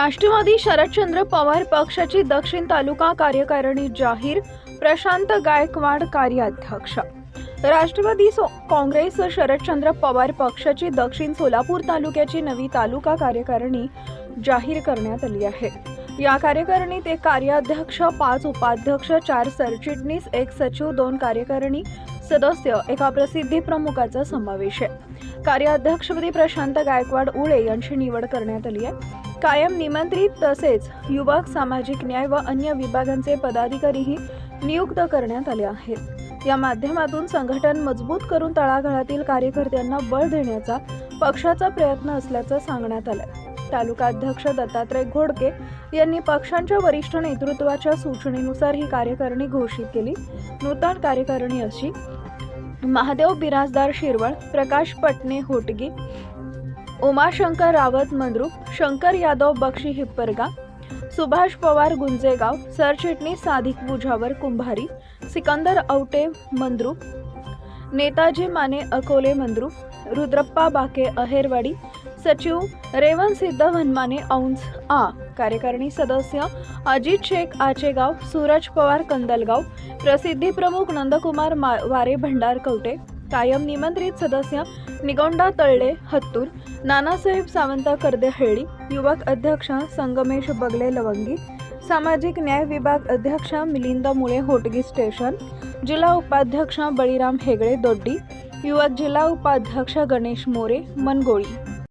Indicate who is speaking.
Speaker 1: राष्ट्रवादी शरदचंद्र पवार पक्षाची दक्षिण तालुका कार्यकारिणी जाहीर प्रशांत गायकवाड कार्याध्यक्ष. राष्ट्रवादी सो- काँग्रेस शरदचंद्र पवार पक्षाची दक्षिण सोलापूर तालुक्याची नवी तालुका कार्यकारिणी जाहीर करण्यात आली आहे. या कार्यकारिणीत एक कार्याध्यक्ष पाच उपाध्यक्ष चार सरचिटणीस एक सचिव दोन कार्यकारिणी सदस्य एका प्रसिद्धी प्रमुखाचा समावेश आहे. कार्याध्यक्षपदी प्रशांत गायकवाड उळे यांची निवड करण्यात आली आहे. कायम निमंत्रित तसेच युवक सामाजिक न्याय व अन्य विभागांचे पदाधिकारीही नियुक्त करण्यात आले आहेत. या माध्यमातून संघटन मजबूत करून तळागाळातील कार्यकर्त्यांना बळ देण्याचा पक्षाचा प्रयत्न असल्याचं सांगण्यात आलं तालुकाध्यक्ष दत्तात्रय घोडके यांनी पक्षांच्या वरिष्ठ नेतृत्वाच्या सूचनेनुसार ही कार्यकारिणी घोषित केली. नूतन कार्यकारिणी अशी महादेव बिराजदार शिरवळ प्रकाश पटणे होटगी उमाशंकर रावत मंद्रुप शंकर यादव बक्षी हिप्परगा सुभाष पवार गुंजेगाव सरचिटणीस साधिक बुझावर कुंभारी सिकंदर औटे मंद्रुप नेताजी माने अकोले मंद्रुप रुद्रप्पा बाके अहेरवाडी सचिव रेवन सिद्ध वनमाने औंज आ कार्यकारिणी सदस्य अजित शेख आचेगाव सूरज पवार कंदलगाव प्रसिद्धी प्रमुख नंदकुमार मा वारे भंडार कवटे कायम निमंत्रित सदस्य निगोंडा तळले हत्तूर नानासाहेब सावंत कर्देहळ्ळी युवक अध्यक्ष संगमेश बगले लवंगी सामाजिक न्याय विभाग अध्यक्ष मिलिंद मुळे होटगी स्टेशन जिल्हा उपाध्यक्ष बळीराम हेगडे दोड्डी युवक जिल्हा उपाध्यक्ष गणेश मोरे मनगोळी.